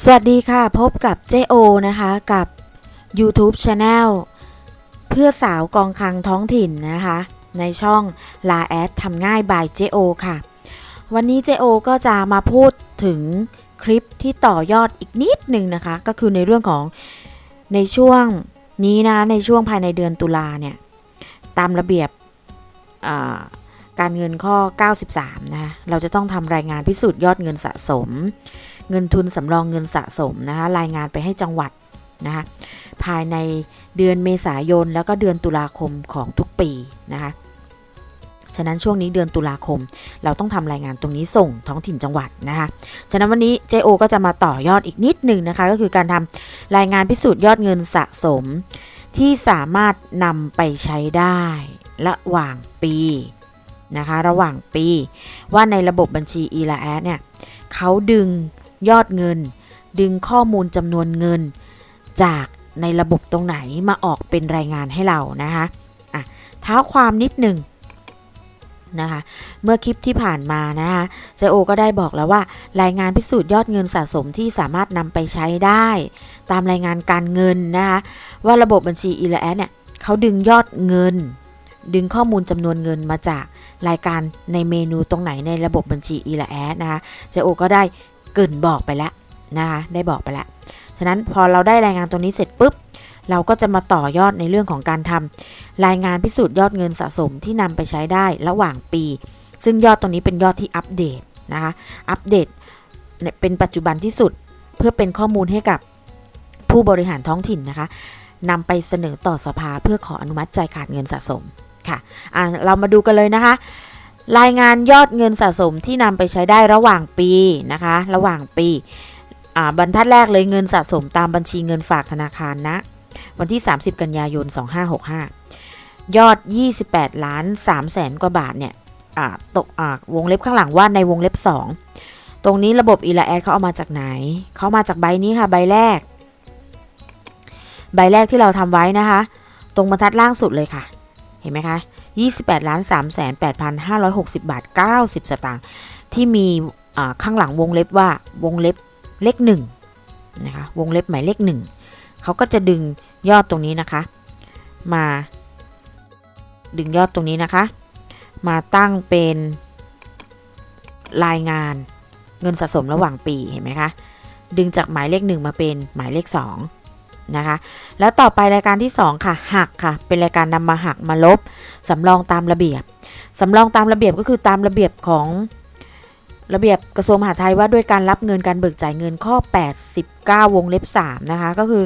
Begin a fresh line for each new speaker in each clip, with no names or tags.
สวัสดีค่ะ พบกับเจโอนะคะกับ YouTube Channel เพื่อสาวกองคังท้องถิ่นนะคะ ในช่องลาแอดทำง่ายบายเจโอค่ะ วันนี้เจโอก็จะมาพูดถึงคลิปที่ต่อยอดอีกนิดหนึ่งนะคะ ก็คือในเรื่องของในช่วงนี้นะในช่วงภายในเดือนตุลาเนี่ย ตามระเบียบการเงินข้อ 93 นะคะเราจะต้องทำรายงานพิสูจน์ยอดเงินสะสม เงินทุนสำรองเงินสะสมนะคะรายงานไปให้จังหวัดนะคะภายในเดือนเมษายนแล้วก็เดือนตุลาคมของทุกปีนะคะฉะนั้นช่วงนี้เดือนตุลาคม เราต้องทำรายงานตรงนี้ส่งท้องถิ่นจังหวัดนะคะฉะนั้นวันนี้ JO ก็จะมาต่อยอดอีกนิดหนึ่งนะคะ ก็คือการทำรายงานพิสูจน์ยอดเงินสะสม ที่สามารถนำไปใช้ได้ระหว่างปีนะคะ ระหว่างปี ว่าในระบบบัญชี e l a a d เนี่ยเขาดึง ยอดเงิน ดึงข้อมูลจำนวนเงิน จากในระบบตรงไหนมาออกเป็นรายงานให้เรานะคะอะเท้าความนิดหนึ่งนะคะเมื่อคลิปที่ผ่านมานะคะเจโอก็ได้บอกแล้วว่า รายงานพิสูจน์ยอดเงินสะสมที่สามารถนำไปใช้ได้ ตามรายงานการเงินนะคะว่าระบบบัญชี e l a เนี่ยเขาดึงยอดเงิน ดึงข้อมูลจำนวนเงินมาจากรายการในเมนูตรงไหนในระบบบัญชี e l a นะคะเจโอก็ได้ เกินบอกไปแล้วนะคะได้บอกไปแล้วฉะนั้นพอเราได้รายงานตรงนี้เสร็จปุ๊บ เราก็จะมาต่อยอดในเรื่องของการทำรายงานพิสูจน์ยอดเงินสะสมที่นำไปใช้ได้ระหว่างปี ซึ่งยอดตรงนี้เป็นยอดที่อัปเดตนะคะอัปเดตเป็นปัจจุบันที่สุดเพื่อเป็นข้อมูลให้กับผู้บริหารท้องถิ่นนะคะนำไปเสนอต่อสภาเพื่อขออนุมัติจ่ายขาดเงินสะสมค่ะอะเรามาดูกันเลยนะคะ รายงานยอดเงินสะสมที่นำไปใช้ได้ระหว่างปีนะคะ ระหว่างปีบรรทัดแรกเลยเงินสะสมตามบัญชีเงินฝากธนาคารนะ วันที่ 30 กันยายน 2565 ยอด 28 ล้าน3แสนกว่าบาทเนี่ยตกอ่าวงเล็บข้างหลังว่าในวงเล็บ 2 ตรงนี้ระบบอีลาแอดเขาเอามาจากไหน เขามาจากใบนี้ค่ะ ใบแรก ใบแรกที่เราทำไว้นะคะ ตรงบรรทัดล่างสุดเลยค่ะ เห็นไหมคะ 28ล้าน3แสน8,560 บาท 90 สตางค์ที่มีข้างหลังวงเล็บว่าวงเล็บเลข1นะคะวงเล็บหมายเลข1เขาก็จะดึงยอดตรงนี้นะคะ มาดึงยอดตรงนี้นะคะ มาตั้งเป็นรายงานเงินสะสมระหว่างปีเห็นไหมคะดึงจากหมายเลข1มาเป็นหมายเลข2 นะคะ แล้วต่อไปรายการที่ 2 ค่ะ หักค่ะ เป็นรายการนำมาหักมาลบสำรองตามระเบียบสำรองตามระเบียบก็คือตามระเบียบของระเบียบกระทรวงมหาดไทยว่าด้วยการรับเงินการเบิกจ่ายเงินข้อ 89 วงเล็บ3นะคะก็คือ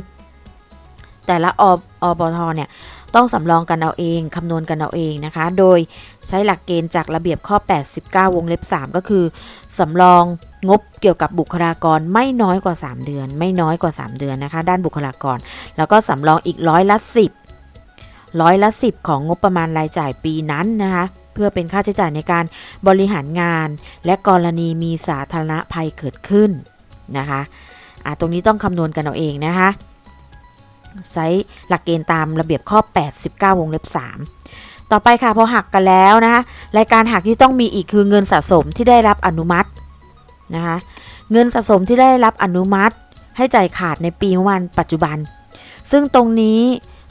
แต่ละอบอบทเนี่ย ต้องสำรองกันเอาเองคำนวณกันเอาเองนะคะ โดยใช้หลักเกณฑ์จากระเบียบข้อ 89 วงเล็บ 3 ก็คือสำรองงบเกี่ยวกับบุคลากรไม่น้อยกว่า 3 เดือน ไม่น้อยกว่า 3 เดือนนะคะ ด้านบุคลากร แล้วก็สำรองอีกร้อยละ10ร้อยละ10 ของงบประมาณรายจ่ายปีนั้นนะคะเพื่อเป็นค่าใช้จ่ายในการบริหารงาน และกรณีมีสาธารณภัยเกิดขึ้นนะคะะตรงนี้ต้องคำนวณกันเอาเองนะคะ ใช้หลักเกณฑ์ตามระเบียบข้อ 89 วงเล็บ 3 ต่อไปค่ะพอหักกันแล้วนะคะรายการหักที่ต้องมีอีกคือเงินสะสมที่ได้รับอนุมัตินะคะเงินสะสมที่ได้รับอนุมัติ ให้จ่ายขาดในปีวันปัจจุบัน ซึ่งตรงนี้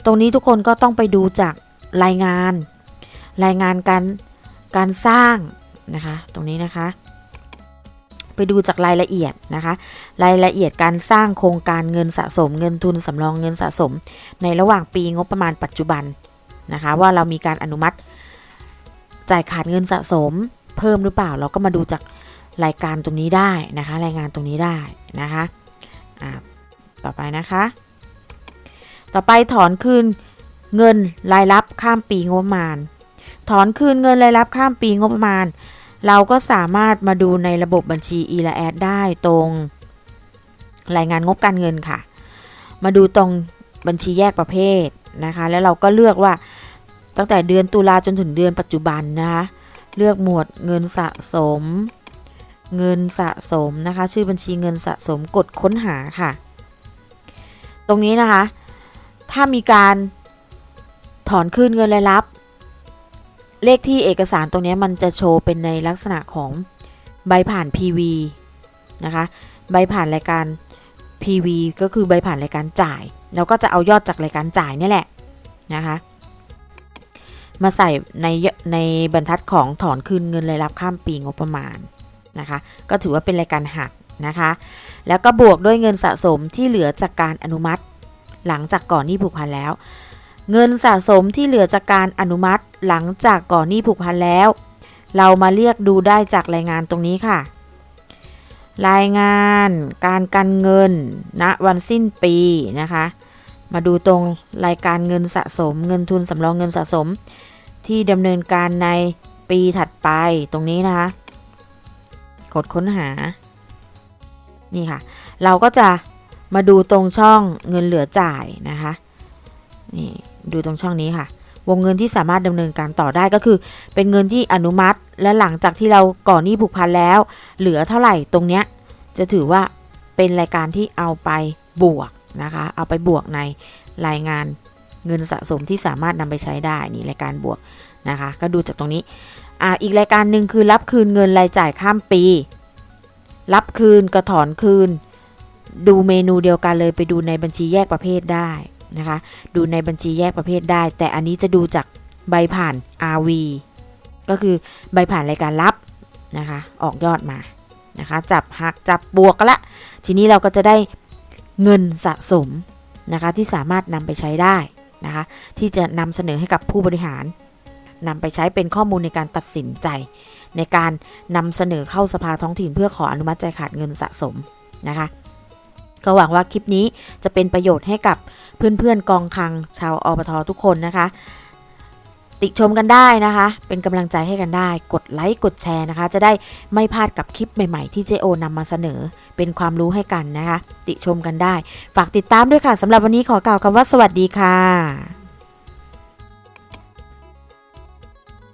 ตรงนี้ทุกคนก็ต้องไปดูจากรายงาน รายงานการการสร้างนะคะตรงนี้นะคะ ไปดูจากรายละเอียดนะคะ รายละเอียดการสร้างโครงการเงินสะสม เงินทุนสำรองเงินสะสม ในระหว่างปีงบประมาณปัจจุบันนะคะ ว่าเรามีการอนุมัติ จ่ายขาดเงินสะสม เพิ่มหรือเปล่า เราก็มาดูจากรายการตรงนี้ได้นะคะ รายงานตรงนี้ได้นะคะะต่อไปนะคะ ต่อไปถอนคืนเงินรายรับข้ามปีงบประมาณ ถอนคืนเงินรายรับข้ามปีงบประมาณ เราก็สามารถมาดูในระบบบัญชี e l a a d ได้ตรง รายงานงบการเงินค่ะ มาดูตรงบัญชีแยกประเภทนะคะ แล้วเราก็เลือกว่าตั้งแต่เดือนตุลาจนถึงเดือนปัจจุบันนะคะ เลือกหมวดเงินสะสม เงินสะสมนะคะ ชื่อบัญชีเงินสะสมกดค้นหาค่ะ ตรงนี้นะคะ ถ้ามีการถอนคืนเงินรายรับ เลขที่เอกสารตรงนี้มันจะโชว์เป็นในลักษณะของใบผ่าน PV นะคะ ใบผ่านรายการ PV ก็คือใบผ่านรายการจ่ายแล้วก็จะเอายอดจากรายการจ่ายนี่แหละนะคะ มาใส่ในในบรรทัดของถอนคืนเงินรายรับข้ามปีงบประมาณนะคะ ก็ถือว่าเป็นรายการหักนะคะ แล้วก็บวกด้วยเงินสะสมที่เหลือจากการอนุมัติ หลังจากก่อนหนี้ผูกพันแล้ว เงินสะสมที่เหลือจากการอนุมัติหลังจากก่อนหนี้ผูกพันแล้ว เรามาเรียกดูได้จากรายงานตรงนี้ค่ะ รายงานการกันเงินณวันสิ้นปีนะคะ มาดูตรงรายการเงินสะสม เงินทุนสำรองเงินสะสม ที่ดำเนินการในปีถัดไปตรงนี้นะคะ กดค้นหา นี่ค่ะ เราก็จะมาดูตรงช่องเงินเหลือจ่ายนะคะ นี่ ดูตรงช่องนี้ค่ะ วงเงินที่สามารถดำเนินการต่อได้ก็คือ เป็นเงินที่อนุมัติ และหลังจากที่เราก่อนหนี้ผูกพันแล้ว เหลือเท่าไหร่ตรงเนี้ยจะถือว่าเป็นรายการที่เอาไปบวกนะคะ เอาไปบวกในรายงานเงินสะสมที่สามารถนำไปใช้ได้นี่รายการบวกนะคะ ก็ดูจากตรงนี้อ่าอีกรายการหนึ่งคือรับคืนเงินรายจ่ายข้ามปี รับคืนกระถอนคืน ดูเมนูเดียวกันเลยไปดูในบัญชีแยกประเภทได้ นะคะ ดูในบัญชีแยกประเภทได้ แต่อันนี้จะดูจากใบผ่าน RV ก็คือใบผ่านรายการรับนะคะ ออกยอดมานะคะ จับหักจับบวกกันละ ทีนี้เราก็จะได้เงินสะสมนะคะที่สามารถนำไปใช้ได้นะคะ ที่จะนำเสนอให้กับผู้บริหารนำไปใช้เป็นข้อมูลในการตัดสินใจ ในการนำเสนอเข้าสภาท้องถิ่นเพื่อขออนุมัติใจขาดเงินสะสมนะคะ ก็หวังว่าคลิปนี้จะเป็นประโยชน์ให้กับเพื่อนๆกองคลังชาวอปททุกคนนะคะ ติชมกันได้นะคะ เป็นกำลังใจให้กันได้ กดไลค์กดแชร์นะคะ จะได้ไม่พลาดกับคลิปใหม่ๆที่เจโอนำมาเสนอเป็นความรู้ให้กันนะคะ ติชมกันได้ ฝากติดตามด้วยค่ะสำหรับวันนี้ขอกล่าวคำว่าสวัสดีค่ะ